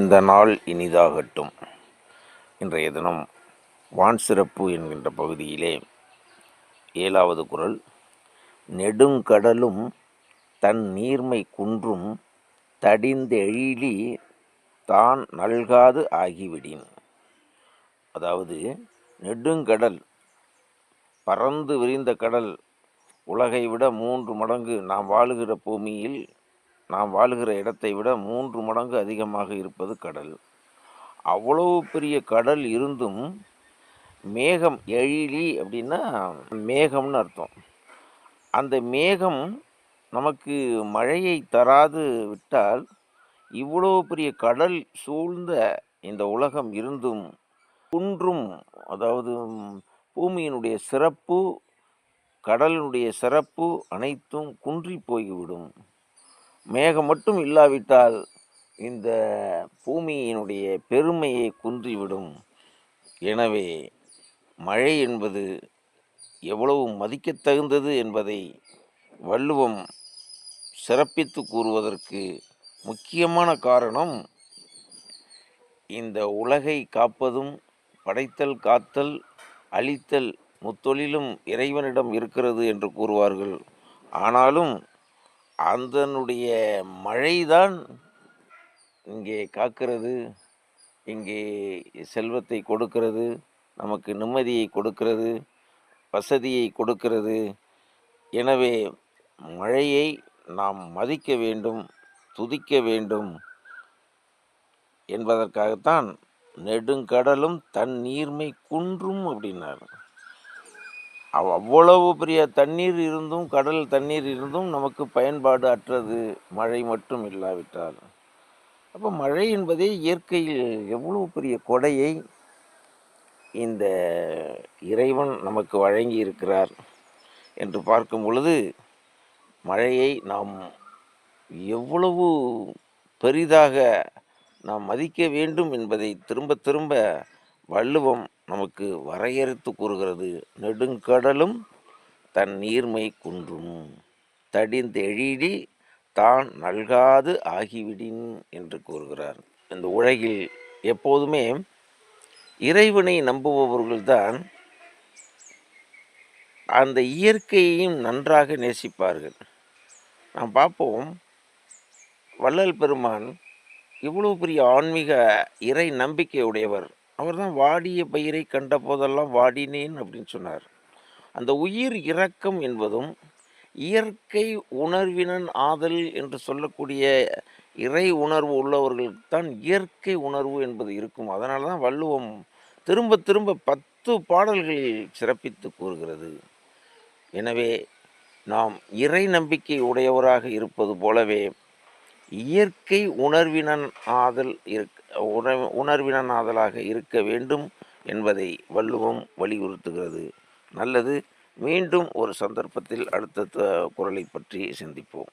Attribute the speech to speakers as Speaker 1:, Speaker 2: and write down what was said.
Speaker 1: இந்த நாள் இனிதாகட்டும் இன்றைய தினம் வான் சிறப்பு என்கின்ற பகுதியிலே ஏழாவது குரல் நெடுங்கடலும் தன் நீர்மை குன்றும் தடிந்தெழிலி தான் நல்காது ஆகிவிடின் அதாவது நெடுங்கடல் பறந்து விரிந்த கடல் உலகை விட மூன்று மடங்கு நாம் வாழுகிற பூமியில் நாம் வாழ்கிற இடத்தை விட மூன்று மடங்கு அதிகமாக இருப்பது கடல் அவ்வளவு பெரிய கடல் இருந்தும் மேகம் எழிலி அப்படின்னா மேகம்னு அர்த்தம் அந்த மேகம் நமக்கு மழையை தராது விட்டால் இவ்வளோ பெரிய கடல் சூழ்ந்த இந்த உலகம் இருந்தும் குன்றும் அதாவது பூமியினுடைய சிறப்பு கடலினுடைய சிறப்பு அனைத்தும் குன்றி போய்விடும் மேகம் மட்டும் இல்லாவிட்டால் இந்த பூமியினுடைய பெருமையை குன்றிவிடும் எனவே மழை என்பது எவ்வளவு மதிக்கத்தகுந்தது என்பதை வள்ளுவம் சிறப்பித்து கூறுவதற்கு முக்கியமான காரணம் இந்த உலகை காப்பதும் படைத்தல் காத்தல் அழித்தல் முத்தொழிலும் இறைவனிடம் இருக்கிறது என்று கூறுவார்கள் ஆனாலும் அதனுடைய மழைதான் இங்கே காக்கிறது இங்கே செல்வத்தை கொடுக்கிறது நமக்கு நிம்மதியை கொடுக்கிறது வசதியை கொடுக்கிறது எனவே மழையை நாம் மதிக்க வேண்டும் துதிக்க வேண்டும் என்பதற்காகத்தான் நெடுங்கடலும் தன் நீர்மை குன்றும் அப்படின்னார் அவ்வளவு பெரிய தண்ணீர் இருந்தும் கடல் தண்ணீர் இருந்தும் நமக்கு பயன்பாடு அற்றது மழை மட்டும் இல்லாவிட்டால் அப்போ மழை என்பதே இயற்கையில் எவ்வளவு பெரிய கொடையை இந்த இறைவன் நமக்கு வழங்கி இருக்கிறார் என்று பார்க்கும் பொழுது மழையை நாம் எவ்வளவு பெரிதாக நாம் மதிக்க வேண்டும் என்பதை திரும்ப திரும்ப வள்ளுவம் நமக்கு வரையறுத்து கூறுகிறது நெடுங்கடலும் தன் நீர்மை குன்றும் தடிந்து தடிந்தெழிடி தான் நல்காது ஆகிவிடின் என்று கூறுகிறார் இந்த உலகில் எப்போதுமே இறைவனை நம்புபவர்கள்தான் அந்த இயற்கையையும் நன்றாக நேசிப்பார்கள் நாம் பார்ப்போம் வள்ளல் பெருமான் இவ்வளோ பெரிய ஆன்மீக இறை நம்பிக்கையுடையவர் அவர் தான் வாடிய பயிரை கண்ட போதெல்லாம் வாடினேன் அப்படின்னு சொன்னார் அந்த உயிர் இரக்கம் என்பதும் இயற்கை உணர்வினன் ஆதல் என்று சொல்லக்கூடிய இறை உணர்வு உள்ளவர்களுக்கு தான் இயற்கை உணர்வு என்பது இருக்கும் அதனால தான் வள்ளுவம் திரும்ப திரும்ப பத்து பாடல்களில் சிறப்பித்து கூறுகிறது எனவே நாம் இறை நம்பிக்கை உடையவராக இருப்பது போலவே இயற்கை உணர்வினன் ஆதல் இருக் உணர்வினன் ஆதலாக இருக்க வேண்டும் என்பதை வள்ளுவம் வலியுறுத்துகிறது நல்லது மீண்டும் ஒரு சந்தர்ப்பத்தில் அடுத்த குரலை பற்றி சிந்திப்போம்